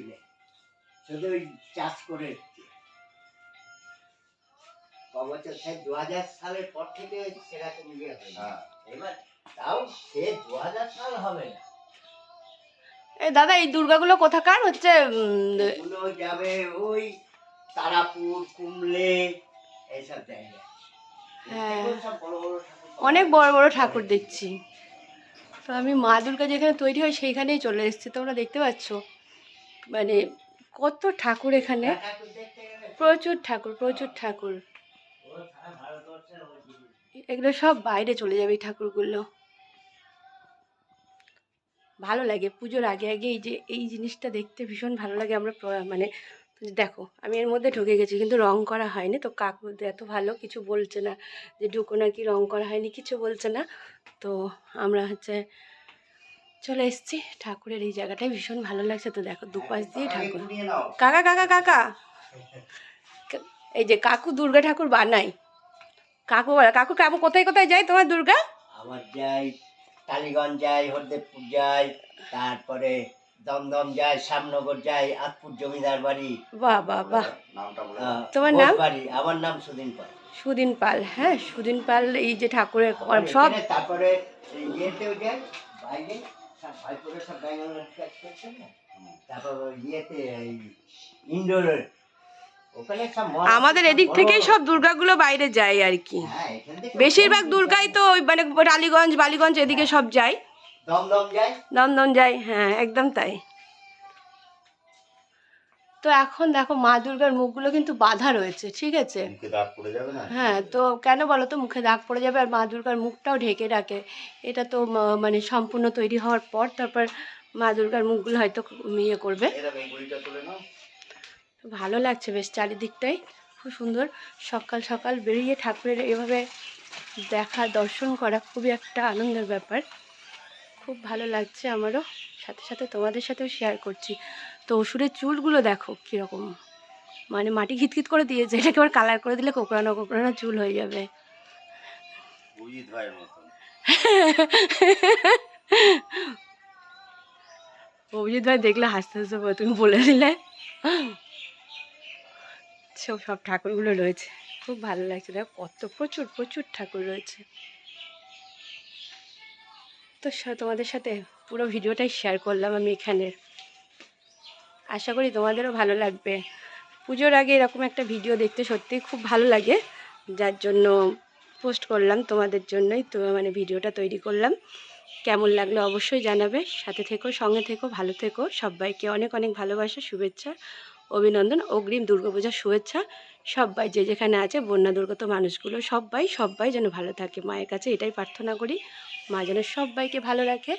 নেই শুধু ওই চাষ করে এসছে। ক বছর সে দু হাজার সালের পর থেকে সেরকম ইয়ে হয় হ্যাঁ। এবার তাও সে দু হাজার সাল হবে না। এই দাদা এই দুর্গাগুলো কোথাকার? হচ্ছে এগুলো যাবে ওই তারাপুর কুমলে এইসব জায়গায়। হ্যাঁ। অনেক বড় বড় ঠাকুর দেখছি। তো আমি মা দুর্গা যেখানে তৈরি হয় সেইখানেই চলে এসেছি। তোমরা দেখতে পাচ্ছ। মানে কত ঠাকুর এখানে? প্রচুর ঠাকুর প্রচুর ঠাকুর। এগুলো সব বাইরে চলে যাবে ঠাকুরগুলো। ভালো লাগে পুজোর আগে আগে এই যে, এই জিনিসটা দেখতে ভীষণ ভালো লাগে। আমরা মানে দেখো, আমি এর মধ্যে ঢুকে গেছি কিন্তু রং করা হয়নি। তো কাকু এত ভালো কিছু বলছে না যে ঢুকো নাকি রং করা হয়নি, কিছু বলছে না। তো আমরা হচ্ছে চলে এসেছি। ঠাকুরের এই জায়গাটাই ভীষণ ভালো লাগছে তো দেখো দুপাশ দিয়ে ঠাকুর। কাকা কাকা কাকা। এই যে কাকু দুর্গা ঠাকুর বানাই। কাকু কাকু কাকু কোথায় কোথায় যায় তোমার দুর্গা? আমার যাই টালিগঞ্জ যাই হরদেবপুর যাই তারপরে দমদম যাই শ্যামনগর যাই আতপুর জমিদার বাড়ি। বাহ বাহ বাহ। তোমার নাম? বাড়ি আমার নাম সুদিন পাল। সুদিন পাল হ্যাঁ সুদিন পাল এই যে ঠাকুরের সব তারপরে ইয়েতেও যাই বাইরে। ভাইপোরে সব ব্যাঙ্গালোর কাজ করছে না? তারপর ইয়েতে এই ইন্ডোর ওখানে সব মহল- আমাদের এদিক থেকেই সব দুর্গাগুলো বাইরে যায় আর কি। হ্যাঁ বেশিরভাগ দুর্গাই তো ওই মানে টালিগঞ্জ বালিগঞ্জ এদিকে সব যায়। দমদম যায়? দমদম যায় হ্যাঁ একদম তাই। তো এখন দেখো মা দুর্গার মুখগুলো কিন্তু বাঁধা রয়েছে ঠিক আছে? হ্যাঁ তো কেন বলো তো মুখে দাগ পড়ে যাবে আর মা দুর্গার মুখটাও ঢেকে রাখে? এটা তো মানে সম্পূর্ণ তৈরি হওয়ার পর তারপর মা দুর্গার মুখগুলো হয়তো ইয়ে করবে। ভালো লাগছে বেশ চারিদিকটাই খুব সুন্দর। সকাল সকাল বেরিয়ে ঠাকুরের এভাবে দেখা দর্শন করা খুবই একটা আনন্দের ব্যাপার। খুব ভালো লাগছে আমারও। সাথে সাথে তোমাদের সাথেও শেয়ার করছি। তো অসুরের চুলগুলো দেখো কীরকম। মানে মাটি খিতখিত করে দিয়েছে এটাকে আবার কালার করে দিলে কোকড়ানো কোকড়ানো চুল হয়ে যাবে। অভিজিৎ ভাই দেখলে হাসতে হাসতে তুমি বলে দিলে? সব সব ঠাকুরগুলো রয়েছে। খুব ভালো লাগছে। দেখো কত প্রচুর প্রচুর ঠাকুর রয়েছে। তো তোমাদের সাথে পুরো ভিডিওটাই শেয়ার করলাম আমি এখানের। আশা করি তোমাদেরও ভালো লাগবে। পুজোর আগে এরকম একটা ভিডিও দেখতে সত্যিই খুব ভালো লাগে। যার জন্য পোস্ট করলাম তোমাদের জন্যই তো মানে ভিডিওটা তৈরি করলাম। কেমন লাগল অবশ্যই জানাবে। সাথে থেকো, সঙ্গে থেকো, ভালো থেকো। সবাইকে অনেক অনেক ভালোবাসা, শুভেচ্ছা, অভিনন্দন, অগ্রিম দুর্গাপূজার শুভেচ্ছা। সবাই যে যেখানে আছে, বন্যা দুর্গত মানুষগুলো সবাই সবাই যেন ভালো থাকে। মায়ের কাছে এটাই প্রার্থনা করি। মা যেন সবাইকে ভালো রাখে।